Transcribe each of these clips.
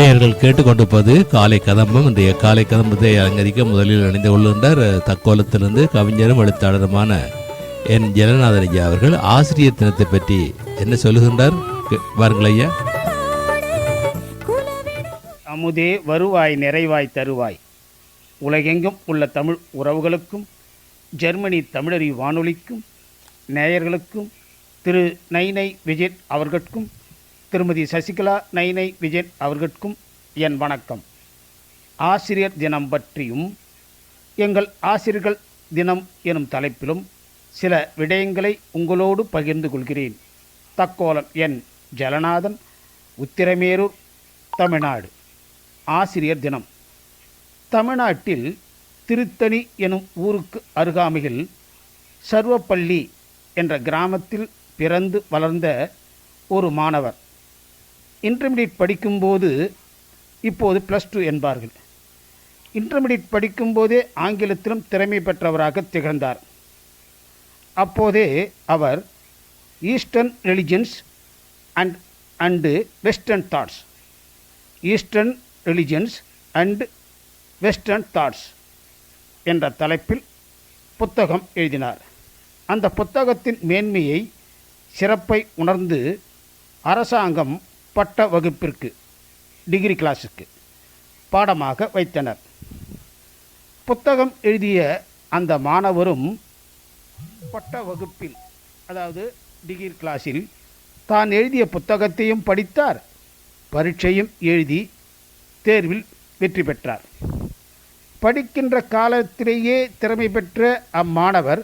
நேயர்கள் கேட்டுக்கொண்டிருப்பது காலை கதம்பம். இன்றைய காலை கதம்பத்தை அலங்கரிக்க முதலில் அணிந்து கொள்கின்றார் தக்கோலத்திலிருந்து கவிஞரும் எழுத்தாளருமான என் ஜெகநாதன் ஐயா அவர்கள். ஆசிரியர் தினத்தை பற்றி என்ன சொல்லுகின்றார்? கே- ஐயா. அமுதே வருவாய் நிறைவாய் தருவாய். உலகெங்கும் உள்ள தமிழ் உறவுகளுக்கும் ஜெர்மனி தமிழறி வானொலிக்கும் நேயர்களுக்கும் திரு நைனை விஜய் அவர்களுக்கும் திருமதி சசிகலா நைனை விஜய் அவர்களுக்கும் என் வணக்கம். ஆசிரியர் தினம் பற்றியும் எங்கள் ஆசிரியர்கள் தினம் எனும் தலைப்பிலும் சில விடயங்களை உங்களோடு பகிர்ந்து கொள்கிறேன். தக்கோலம் என் ஜலநாதன் உத்திரமேரூர் தமிழ்நாடு. ஆசிரியர் தினம். தமிழ்நாட்டில் திருத்தணி எனும் ஊருக்கு அருகாமையில் சர்வப்பள்ளி என்ற கிராமத்தில் பிறந்து வளர்ந்த ஒரு மாணவர். இன்டர்மீடியட் படிக்கும்போது இப்போது ப்ளஸ் டூ என்பார்கள். இன்டர்மீடியட் படிக்கும்போதே ஆங்கிலத்திலும் திறமை பெற்றவராக திகழ்ந்தார். அப்போதே அவர் eastern religions and and western thoughts eastern religions and western thoughts என்ற தலைப்பில் புத்தகம் எழுதினார். அந்த புத்தகத்தின் மேன்மையை சிறப்பை உணர்ந்து அரசாங்கம் பட்ட வகுப்பிற்கு டிகிரி கிளாஸுக்கு பாடமாக வைத்தனர். புத்தகம் எழுதிய அந்த மாணவரும் பட்ட வகுப்பில் அதாவது டிகிரி கிளாஸில் தான் எழுதிய புத்தகத்தையும் படித்தார். பரீட்சையும் எழுதி தேர்வில் வெற்றி பெற்றார். படிக்கின்ற காலத்திலேயே திறமை பெற்ற அம்மாணவர்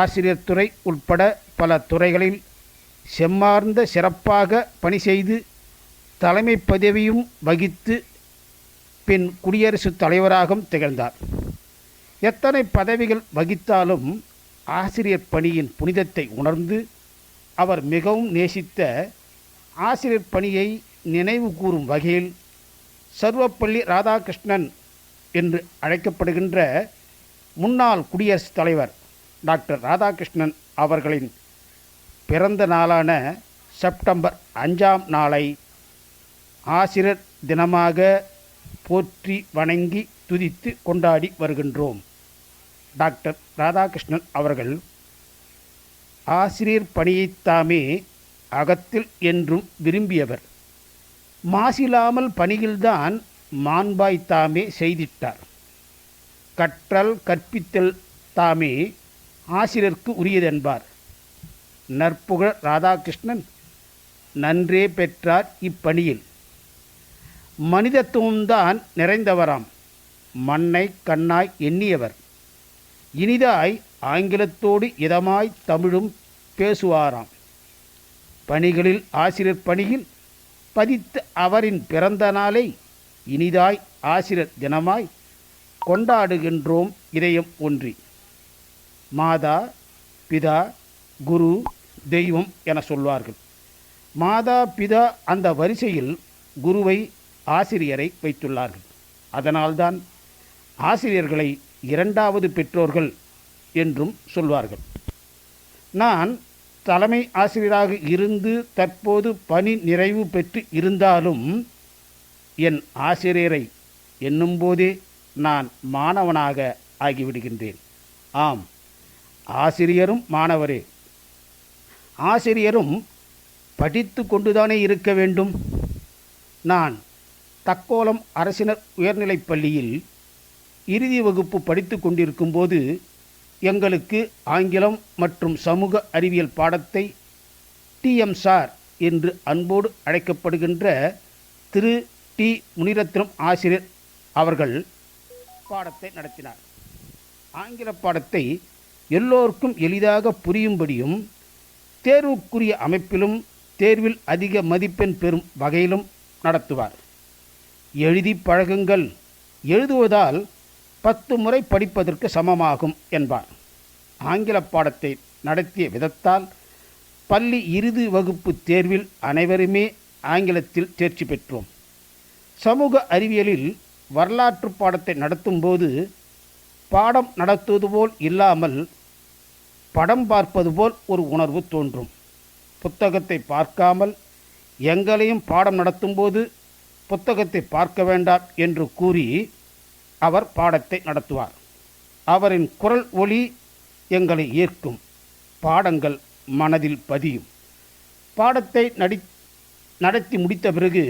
ஆசிரியர் துறை உட்பட பல துறைகளில் செம்மார்ந்த சிறப்பாக பணி செய்து தலைமை பதவியும் வகித்து பின் குடியரசுத் தலைவராகவும் திகழ்ந்தார். எத்தனை பதவிகள் வகித்தாலும் ஆசிரியர் பணியின் புனிதத்தை உணர்ந்து அவர் மிகவும் நேசித்த ஆசிரியர் பணியை நினைவு கூறும் வகையில் சர்வப்பள்ளி ராதாகிருஷ்ணன் என்று அழைக்கப்படுகின்ற முன்னாள் குடியரசுத் தலைவர் டாக்டர் ராதாகிருஷ்ணன் அவர்களின் பிறந்த நாளான செப்டம்பர் அஞ்சாம் நாளை ஆசிரியர் தினமாக போற்றி வணங்கி துதித்து கொண்டாடி வருகின்றோம். டாக்டர் ராதாகிருஷ்ணன் அவர்கள் ஆசிரியர் பணியைத்தாமே அகத்தில் என்றும் விரும்பியவர். மாசில்லாமல் பணியில்தான் மாண்பாய் தாமே செய்திட்டார். கற்றல் கற்பித்தல் தாமே ஆசிரியருக்கு உரியதென்பார். நற்புகழ் ராதாகிருஷ்ணன் நன்றே பெற்றார் இப்பணியில். மனிதத்துவம்தான் நிறைந்தவராம். மண்ணை கண்ணாய் எண்ணியவர். இனிதாய் ஆங்கிலத்தோடு இதமாய் தமிழும் பேசுவாராம். பணிகளில் ஆசிரியர் பணியில் பதித்த அவரின் பிறந்த நாளை இனிதாய் ஆசிரியர் தினமாய் கொண்டாடுகின்றோம் இதயம் ஒன்றி. மாதா பிதா குரு தெய்வம் என சொல்வார்கள். மாதா பிதா அந்த வரிசையில் குருவை ஆசிரியரை வைத்துள்ளார்கள். அதனால்தான் ஆசிரியர்களை இரண்டாவது பெற்றோர்கள் என்றும் சொல்வார்கள். நான் தலைமை ஆசிரியராக இருந்து தற்போது பணி நிறைவு பெற்று இருந்தாலும் என் ஆசிரியரை எண்ணும்போதே நான் மாணவனாக ஆகிவிடுகின்றேன். ஆம் ஆசிரியரும் மாணவரே. ஆசிரியரும் படித்து கொண்டுதானே இருக்க வேண்டும். நான் தக்கோலம் அரசினர் உயர்நிலைப் பள்ளியில் இறுதி வகுப்பு படித்து கொண்டிருக்கும்போது எங்களுக்கு ஆங்கிலம் மற்றும் சமூக அறிவியல் பாடத்தை டிஎம் சார் என்று அன்போடு அழைக்கப்படுகின்ற திரு. டி. முனிரத்னம் ஆசிரியர் அவர்கள் பாடத்தை நடத்தினார். ஆங்கில பாடத்தை எல்லோருக்கும் எளிதாக புரியும்படியும் தேர்வுக்குரிய அமைப்பிலும் தேர்வில் அதிக மதிப்பெண் பெறும் வகையிலும் நடத்துவார். எழுதி பழகுங்கள். எழுதுவதால் பத்து முறை படிப்பதற்கு சமமாகும் என்பார். ஆங்கில பாடத்தை நடத்திய விதத்தால் பள்ளி இறுதி வகுப்பு தேர்வில் அனைவருமே ஆங்கிலத்தில் தேர்ச்சி பெற்றோம். சமூக அறிவியலில் வரலாற்று பாடத்தை நடத்தும்போது பாடம் நடத்துவது போல் இல்லாமல் படம் பார்ப்பது போல் ஒரு உணர்வு தோன்றும். புத்தகத்தை பார்க்காமல் எங்களையும் பாடம் நடத்தும்போது புத்தகத்தை பார்க்க வேண்டாம் என்று கூறி அவர் பாடத்தை நடத்துவார். அவரின் குரல் ஒளி எங்களை ஈர்க்கும். பாடங்கள் மனதில் பதியும். பாடத்தை நடி நடத்தி முடித்த பிறகு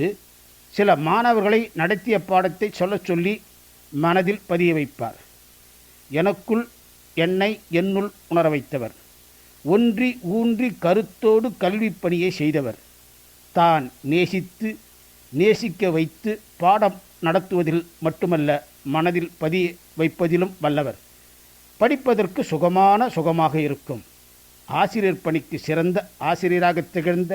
சில மாணவர்களை நடத்திய பாடத்தை சொல்லச் சொல்லி மனதில் பதிய வைப்பார். எனக்குள் என்னை என்னுள் உணர வைத்தவர். ஒன்றி ஊன்றி கருத்தோடு கல்விப் பணியை செய்தவர். தான் நேசித்து நேசிக்க வைத்து பாடம் நடத்துவதில் மட்டுமல்ல மனதில் பதிய வைப்பதிலும் வல்லவர். படிப்பதற்கு சுகமான சுகமாக இருக்கும். ஆசிரியர் பணிக்கு சிறந்த ஆசிரியராக திகழ்ந்த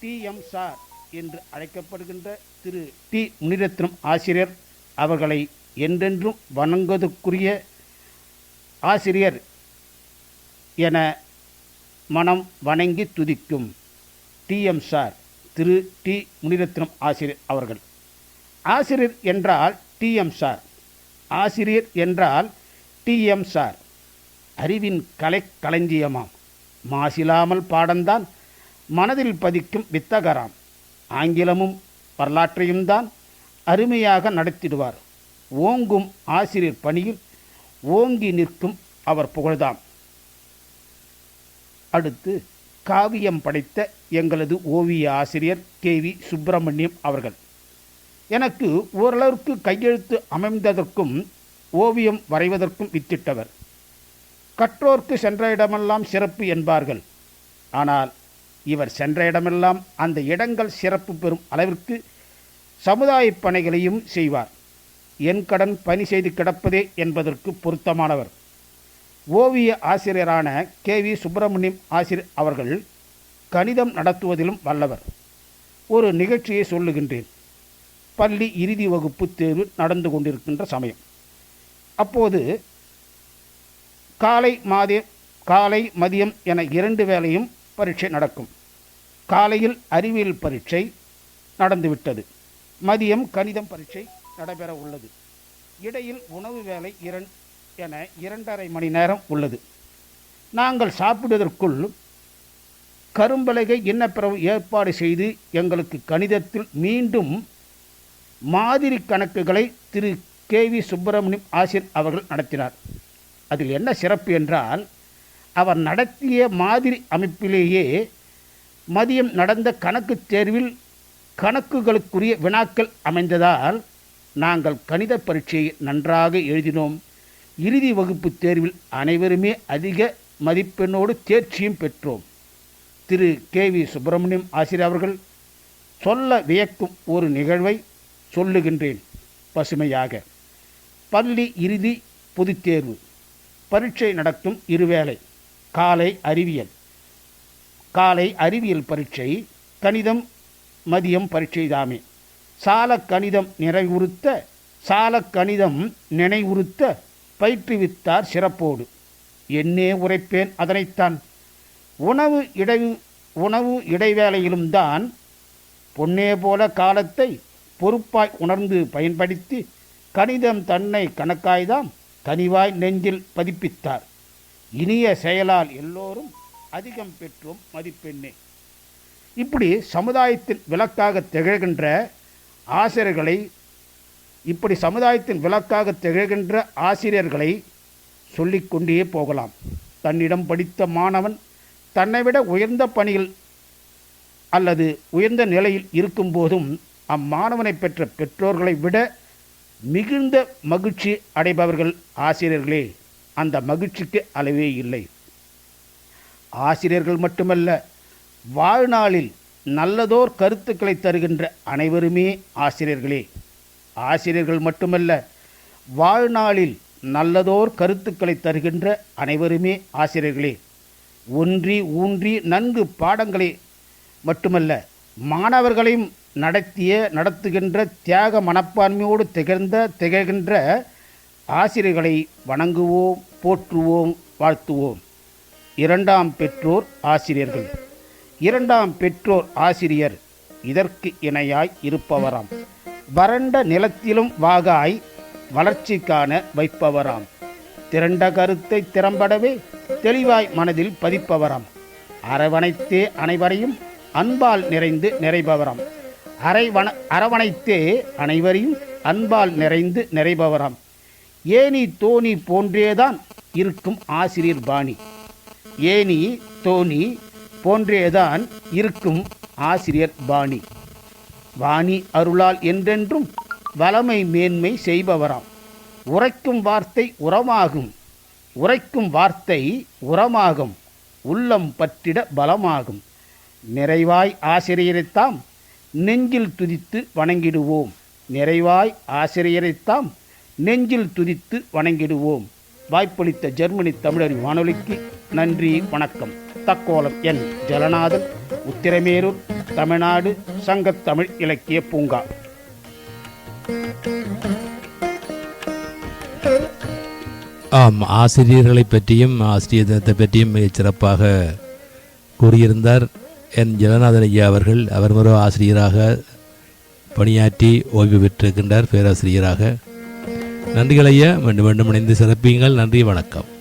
டி. எம். சார் என்று அழைக்கப்படுகின்ற திரு. டி. முனிரத்னம் ஆசிரியர் அவர்களை என்றென்றும் வணங்குவதற்குரிய ஆசிரியர் என மனம் வணங்கி துதிக்கும் டிஎம் சார் திரு. டி. முனிரத்னம் ஆசிரியர் அவர்கள். ஆசிரியர் என்றால் டிஎம் சார். ஆசிரியர் என்றால் டிஎம் சார். அறிவின் கலை களஞ்சியமாம். மாசிலாமல் பாடம்தான் மனதில் பதிக்கும் வித்தகராம். ஆங்கிலமும் வரலாற்றையும் தான் அருமையாக நடத்திடுவார். ஓங்கும் ஆசிரியர் பணியில் ஓங்கி நிற்கும் அவர் புகழ்தாம் அடுத்து காவியம் படைத்த எங்களது ஓவிய ஆசிரியர் கே வி சுப்பிரமணியம் அவர்கள். எனக்கு ஓரளவுக்கு கையெழுத்து அமைந்ததற்கும் ஓவியம் வரைவதற்கும் வித்திட்டவர். கற்றோர்க்கு சென்ற இடமெல்லாம் சிறப்பு என்பார்கள். ஆனால் இவர் சென்ற இடமெல்லாம் அந்த இடங்கள் சிறப்பு பெறும் அளவிற்கு சமுதாய பணிகளையும் செய்வார். என் கடன் பணி செய்து கிடப்பதே என்பதற்கு பொருத்தமானவர். ஓவிய ஆசிரியரான கே வி சுப்பிரமணியம் ஆசிரியர் அவர்கள் கணிதம் நடத்துவதிலும் வல்லவர். ஒரு நிகழ்ச்சியை சொல்லுகின்றேன். பள்ளி இறுதி வகுப்பு தேர்வு நடந்து கொண்டிருக்கின்ற சமயம். அப்போது காலை மாதே காலை மதியம் என இரண்டு வேளையும் பரீட்சை நடக்கும். காலையில் அறிவியல் பரீட்சை நடந்துவிட்டது. மதியம் கணிதம் பரீட்சை நடைபெற உள்ளது. இடையில் உணவு வேலை இரண் என இரண்டரை மணி நேரம் உள்ளது. நாங்கள் சாப்பிடுவதற்குள் கரும்பலகை இன்னப்பிறவு ஏற்பாடு செய்து எங்களுக்கு கணிதத்தில் மீண்டும் மாதிரி கணக்குகளை திரு. கே. வி. சுப்பிரமணியம் ஆசிர் அவர்கள் நடத்தினார். அதில் என்ன சிறப்பு என்றால் அவர் நடத்திய மாதிரி அமைப்பிலேயே மதியம் நடந்த கணக்கு தேர்வில் கணக்குகளுக்குரிய வினாக்கள் அமைந்ததால் நாங்கள் கணித பரீட்சையை நன்றாக எழுதினோம். இறுதி வகுப்பு தேர்வில் அனைவருமே அதிக மதிப்பெண்ணோடு தேர்ச்சியும் பெற்றோம். திரு. கே. வி. சுப்பிரமணியம் ஆசிரியர் அவர்கள் சொல்ல வியக்கும் ஒரு நிகழ்வை சொல்லுகின்றேன். பசுமையாக பள்ளி இறுதி பொதுத் தேர்வு பரீட்சை நடத்தும் இருவேளை காலை அறிவியல் காலை அறிவியல் பரீட்சை கணிதம் மதியம் பரீட்சை தாமே சால கணிதம் நிறைவுறுத்த சால கணிதம் நினைவுறுத்த பயிற்றுவித்தார் சிறப்போடு. என்னே உரைப்பேன் அதனைத்தான். உணவு இடை உணவு இடைவேளையிலும் தான் பொன்னே போல காலத்தை பொறுப்பாய் உணர்ந்து பயன்படுத்தி கணிதம் தன்னை கணக்காய்தாம் கனிவாய் நெஞ்சில் பதிப்பித்தார். இனிய செயலால் எல்லோரும் அதிகம் பெற்றோம் மதிப்பெண்ணே. இப்படி சமுதாயத்தில் விளக்காக திகழ்கின்ற ஆசிரியர்களை இப்படி சமுதாயத்தின் விளக்காக திகழ்கின்ற ஆசிரியர்களை சொல்லிக்கொண்டே போகலாம். தன்னிடம் படித்த மாணவன் தன்னை விட உயர்ந்த பணியில் அல்லது உயர்ந்த நிலையில் இருக்கும்போதும் அம்மாணவனை பெற்ற பெற்றோர்களை விட மிகுந்த மகிழ்ச்சி அடைபவர்கள் ஆசிரியர்களே. அந்த மகிழ்ச்சிக்கு அளவே இல்லை. ஆசிரியர்கள் மட்டுமல்ல வாழ்நாளில் நல்லதோர் கருத்துக்களை தருகின்ற அனைவருமே ஆசிரியர்களே. ஆசிரியர்கள் மட்டுமல்ல வாழ்நாளில் நல்லதோர் கருத்துக்களை தருகின்ற அனைவருமே ஆசிரியர்களே. ஒன்றி ஊன்றி நன்கு பாடங்களை மட்டுமல்ல மாணவர்களையும் நடத்திய நடத்துகின்ற தியாக மனப்பான்மையோடு திகழ்ந்த திகழ்கின்ற ஆசிரியர்களை வணங்குவோம் போற்றுவோம் வாழ்த்துவோம். இரண்டாம் பெற்றோர் ஆசிரியர்கள். இரண்டாம் பெற்றோர் ஆசிரியர். இதற்கு இணையாய் இருப்பவராம். வறண்ட நிலத்திலும் வாகாய் வளர்ச்சி காண வைப்பவராம். திரண்ட கருத்தை திறம்படவே தெளிவாய் மனதில் பதிப்பவராம். அரவணைத்தே அனைவரையும் அன்பால் நிறைந்து நிறைபவராம். அரைவண அரவணைத்தே அனைவரையும் அன்பால் நிறைந்து நிறைபவராம். ஏனி தோணி போன்றேதான் இருக்கும் ஆசிரியர் பாணி. ஏனி தோணி போன்றேதான் இருக்கும் ஆசிரியர் பாணி. வாணி அருளால் என்றென்றும் வளமை மேன்மை செய்பவராம். உரைக்கும் வார்த்தை உரமாகும். உரைக்கும் வார்த்தை உரமாகும். உள்ளம் பற்றிட பலமாகும். நிறைவாய் ஆசிரியரைத்தாம் நெஞ்சில் துதித்து வணங்கிடுவோம். நிறைவாய் ஆசிரியரைத்தாம் நெஞ்சில் துதித்து வணங்கிடுவோம். வாய்ப்பளித்த ஜெர்மனி தமிழர் வானொலிக்கு நன்றி வணக்கம். தக்கோலம் என் ஜலநாதன் உத்திரமேரூர் தமிழ்நாடு சங்கத் தமிழ் இலக்கிய பூங்கா. ஆம் ஆசிரியர்களை பற்றியும் ஆசிரியர் தினத்தை பற்றியும் மிகச் சிறப்பாக கூறியிருந்தார் என் ஜலநாதன் ஐயா அவர்கள். அவர் மறு ஆசிரியராக பணியாற்றி ஓய்வு பெற்றிருக்கின்றார் பேராசிரியராக. நன்றிகள் ஐயா மீண்டும் மீண்டும் இணைந்து சிறப்பீங்கள் நன்றி வணக்கம்.